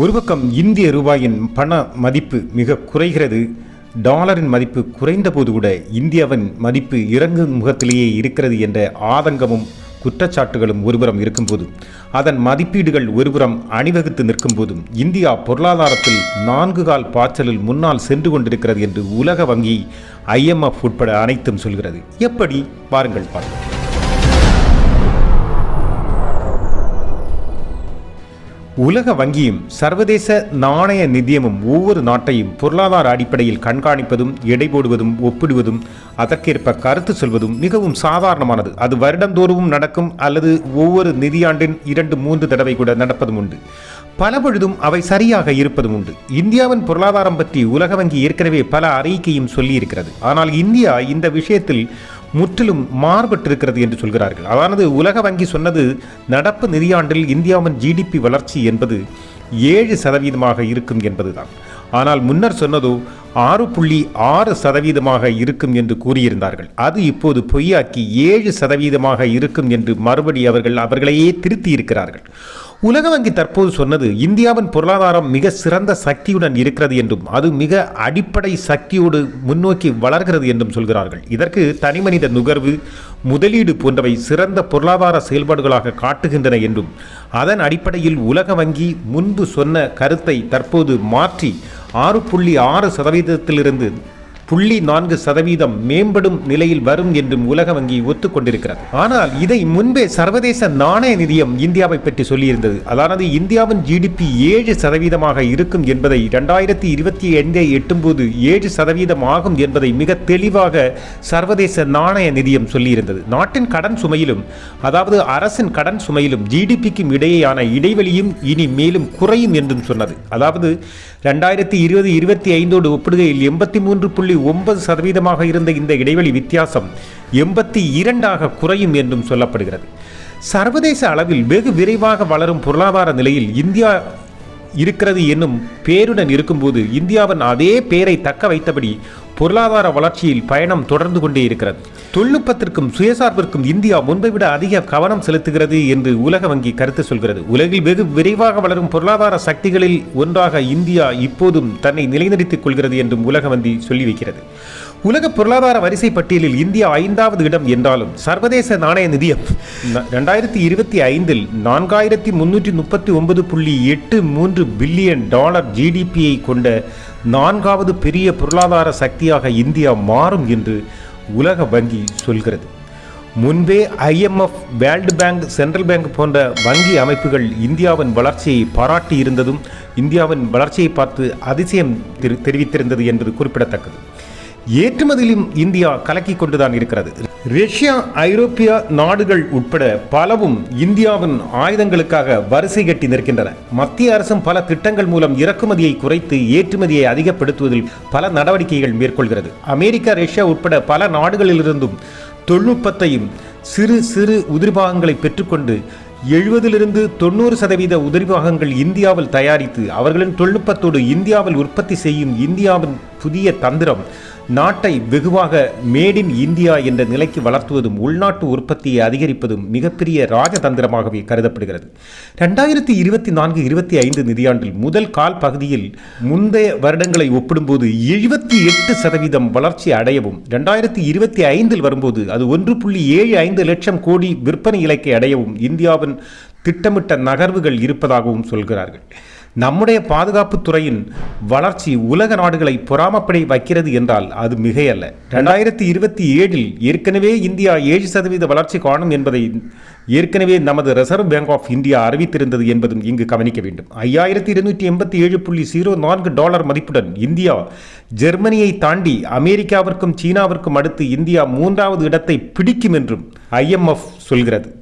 ஒரு பக்கம் இந்திய ரூபாயின் பண மதிப்பு மிக குறைகிறது டாலரின் மதிப்பு குறைந்த போது கூட இந்தியாவின் மதிப்பு இறங்கும் முகத்திலேயே இருக்கிறது என்ற ஆதங்கமும் குற்றச்சாட்டுகளும் ஒருபுறம் இருக்கும்போது அதன் மதிப்பீடுகள் ஒருபுறம் அணிவகுத்து நிற்கும் போதும் இந்தியா பொருளாதாரத்தில் நான்கு கால் பாய்ச்சலில் முன்னால் சென்று கொண்டிருக்கிறது என்று உலக வங்கி ஐஎம்எஃப் உட்பட அனைத்தும் சொல்கிறது. எப்படி? பாருங்கள் பார்க்கலாம். உலக வங்கியும் சர்வதேச நாணய நிதியமும் ஒவ்வொரு நாட்டையும் பொருளாதார அடிப்படையில் கண்காணிப்பதும் எடை போடுவதும் ஒப்பிடுவதும் அதற்கேற்ப கருத்து சொல்வதும் மிகவும் சாதாரணமானது. அது வருடந்தோறும் நடக்கும் அல்லது ஒவ்வொரு நிதியாண்டின் இரண்டு மூன்று தடவை கூட நடப்பதும் உண்டு. பலபொழுதும் அவை சரியாக இருப்பதும் உண்டு. இந்தியாவின் பொருளாதாரம் பற்றி உலக வங்கி ஏற்கனவே பல அறிக்கையும் சொல்லியிருக்கிறது. ஆனால் இந்தியா இந்த விஷயத்தில் முற்றிலும் மாறுபட்டிருக்கிறது என்று சொல்கிறார்கள். அதானது உலக வங்கி சொன்னது நடப்பு நிதியாண்டில் இந்தியாவின் ஜிடிபி வளர்ச்சி என்பது ஏழு சதவீதமாக இருக்கும் என்பதுதான். ஆனால் முன்னர் சொன்னதோ ஆறு புள்ளி ஆறு சதவீதமாக இருக்கும் என்று கூறியிருந்தார்கள். அது இப்போது பொய்யாக்கி ஏழு சதவீதமாக இருக்கும் என்று மறுபடி அவர்கள் அவர்களையே திருத்தி இருக்கிறார்கள் உலக வங்கி தற்போது சொன்னது இந்தியாவின் பொருளாதாரம் மிக சிறந்த சக்தியுடன் இருக்கிறது என்றும் அது மிக அடிப்படை சக்தியோடு முன்னோக்கி வளர்கிறது என்றும் சொல்கிறார்கள். இதற்கு தனிமனித நுகர்வு முதலீடு போன்றவை சிறந்த பொருளாதார செயல்பாடுகளாக காட்டுகின்றன என்றும் அதன் அடிப்படையில் உலக வங்கி முன்பு சொன்ன கருத்தை தற்போது மாற்றி ஆறு புள்ளி ஆறு சதவீதத்திலிருந்து புள்ளி நான்கு சதவீதம் மேம்படும் நிலையில் வரும் என்றும் உலக வங்கி ஒத்துக்கொண்டிருக்கிறது. ஆனால் இதை முன்பே சர்வதேச நாணய நிதியம் இந்தியாவை பற்றி சொல்லியிருந்தது. அதாவது இந்தியாவின் ஜிடிபி ஏழு சதவீதமாக இருக்கும் என்பதை இரண்டாயிரத்தி இருபத்தி ஐந்தை எட்டும்போது ஏழு சதவீதம் ஆகும் என்பதை மிக தெளிவாக சர்வதேச நாணய நிதியம் சொல்லியிருந்தது. நாட்டின் கடன் சுமையிலும் அதாவது அரசின் கடன் சுமையிலும் ஜிடிபிக்கும் இடையேயான இடைவெளியும் இனி மேலும் குறையும் என்றும் சொன்னது. அதாவது ரெண்டாயிரத்தி இருபது இருபத்தி ஐந்தோடு ஒப்பிடுகையில் எண்பத்தி மூன்று புள்ளி ஒன்பது சதவீதமாக இருந்த இந்த இடைவெளி வித்தியாசம் எண்பத்தி இரண்டாக குறையும் என்றும் சொல்லப்படுகிறது. சர்வதேச அளவில் வெகு விரைவாக வளரும் பொருளாதார நிலையில் இந்தியா இருக்கிறது என்னும் பேருடன் இருக்கும்போது இந்தியாவின் அதே பேரை தக்க வைத்தபடி பொருளாதார வளர்ச்சியில் பயணம் தொடர்ந்து கொண்டே இருக்கிறது. தொழில்நுட்பத்திற்கும் சுயசார்பிற்கும் இந்தியா முன்பை விட அதிக கவனம் செலுத்துகிறது என்று உலக வங்கி கருத்து சொல்கிறது. உலகில் வெகு விரைவாக வளரும் பொருளாதார சக்திகளில் ஒன்றாக இந்தியா இப்போதும் தன்னை நிலைநிறுத்திக் கொள்கிறது என்றும் உலக வங்கி சொல்லி வைக்கிறது உலக பொருளாதார வரிசை பட்டியலில் இந்தியா ஐந்தாவது இடம் என்றாலும் சர்வதேச நாணய நிதியம் ரெண்டாயிரத்தி இருபத்தி ஐந்தில் நான்காயிரத்தி முன்னூற்றி முப்பத்தி ஒன்பது புள்ளி எட்டு மூன்று பில்லியன் டாலர் ஜிடிபியை கொண்ட நான்காவது பெரிய பொருளாதார சக்தியாக இந்தியா மாறும் என்று உலக வங்கி சொல்கிறது. முன்பே IMF world bank central bank போன்ற வங்கி அமைப்புகள் இந்தியாவின் வளர்ச்சியை பாராட்டி இருந்ததும் இந்தியாவின் வளர்ச்சியை பார்த்து அதிசயம் தெரி- தெரிவித்திருந்தது என்பது குறிப்பிடத்தக்கது. ஏற்றுமதியிலும் இந்தியா கலக்கி கொண்டுதான் இருக்கிறது. ரஷ்யா ஐரோப்பிய நாடுகள் உட்பட பலவும் இந்தியாவின் ஆயுதங்களுக்காக வரிசை கட்டி நிற்கின்றன. மத்திய அரசும் பல திட்டங்கள் மூலம் இறக்குமதியை குறைத்து ஏற்றுமதியை அதிகப்படுத்துவதில் பல நடவடிக்கைகள் மேற்கொள்கிறது. அமெரிக்கா ரஷ்யா உட்பட பல நாடுகளிலிருந்தும் தொழில்நுட்பத்தையும் சிறு சிறு உதிரிபாகங்களை பெற்றுக்கொண்டு எழுபதிலிருந்து தொண்ணூறு சதவீத உதிரிபாகங்கள் இந்தியாவில் தயாரித்து அவர்களின் தொழில்நுட்பத்தோடு இந்தியாவில் உற்பத்தி செய்யும் இந்தியாவின் புதிய தந்திரம். நாட்டை வெகுவாக மேட் இன் இந்தியா என்ற நிலைக்கு வளர்த்துவதும் உள்நாட்டு உற்பத்தியை அதிகரிப்பதும் மிகப்பெரிய ராஜதந்திரமாகவே கருதப்படுகிறது. ரெண்டாயிரத்தி இருபத்தி நான்கு இருபத்தி ஐந்து நிதியாண்டில் முதல் கால் பகுதியில் முந்தைய வருடங்களை ஒப்பிடும்போது எழுபத்தி எட்டு சதவீதம் வளர்ச்சி அடையவும் ரெண்டாயிரத்தி இருபத்தி ஐந்தில் வரும்போது அது ஒன்று புள்ளி ஏழு ஐந்து லட்சம் கோடி விற்பனை இலக்கை அடையவும் இந்தியாவின் திட்டமிட்ட நகர்வுகள் இருப்பதாகவும் சொல்கிறார்கள். நம்முடைய பாதுகாப்பு துறையின் வளர்ச்சி உலக நாடுகளை பொறாமப்படை வைக்கிறது என்றால் அது மிகையல்ல. ரெண்டாயிரத்தி இருபத்தி ஏழில் ஏற்கனவே இந்தியா ஏழு சதவீத வளர்ச்சி காணும் என்பதை ஏற்கனவே நமது ரிசர்வ் பேங்க் ஆஃப் இந்தியா அறிவித்திருந்தது என்பதும் இங்கு கவனிக்க வேண்டும். ஐயாயிரத்தி இருநூற்றி எண்பத்தி ஏழு புள்ளி ஜீரோ நான்கு டாலர் மதிப்புடன் இந்தியா ஜெர்மனியை தாண்டி அமெரிக்காவிற்கும் சீனாவிற்கும் அடுத்து இந்தியா மூன்றாவது இடத்தை பிடிக்கும் என்றும் ஐஎம்எஃப் சொல்கிறது.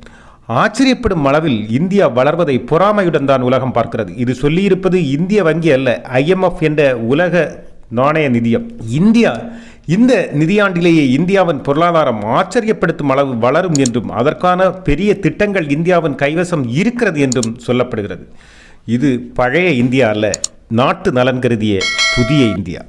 ஆச்சரியப்படும் அளவில் இந்தியா வளர்வதை பொறாமையுடன் தான் உலகம் பார்க்கிறது. இது சொல்லியிருப்பது இந்திய வங்கி அல்ல ஐஎம்எஃப் என்ற உலக நாணய நிதியம். இந்தியா இந்த நிதியாண்டிலேயே இந்தியாவின் பொருளாதாரம் ஆச்சரியப்படுத்தும் அளவு வளரும் என்றும் அதற்கான பெரிய திட்டங்கள் இந்தியாவின் கைவசம் இருக்கிறது என்றும் சொல்லப்படுகிறது. இது பழைய இந்தியா அல்ல நாட்டு நலன் கருதிய புதிய இந்தியா.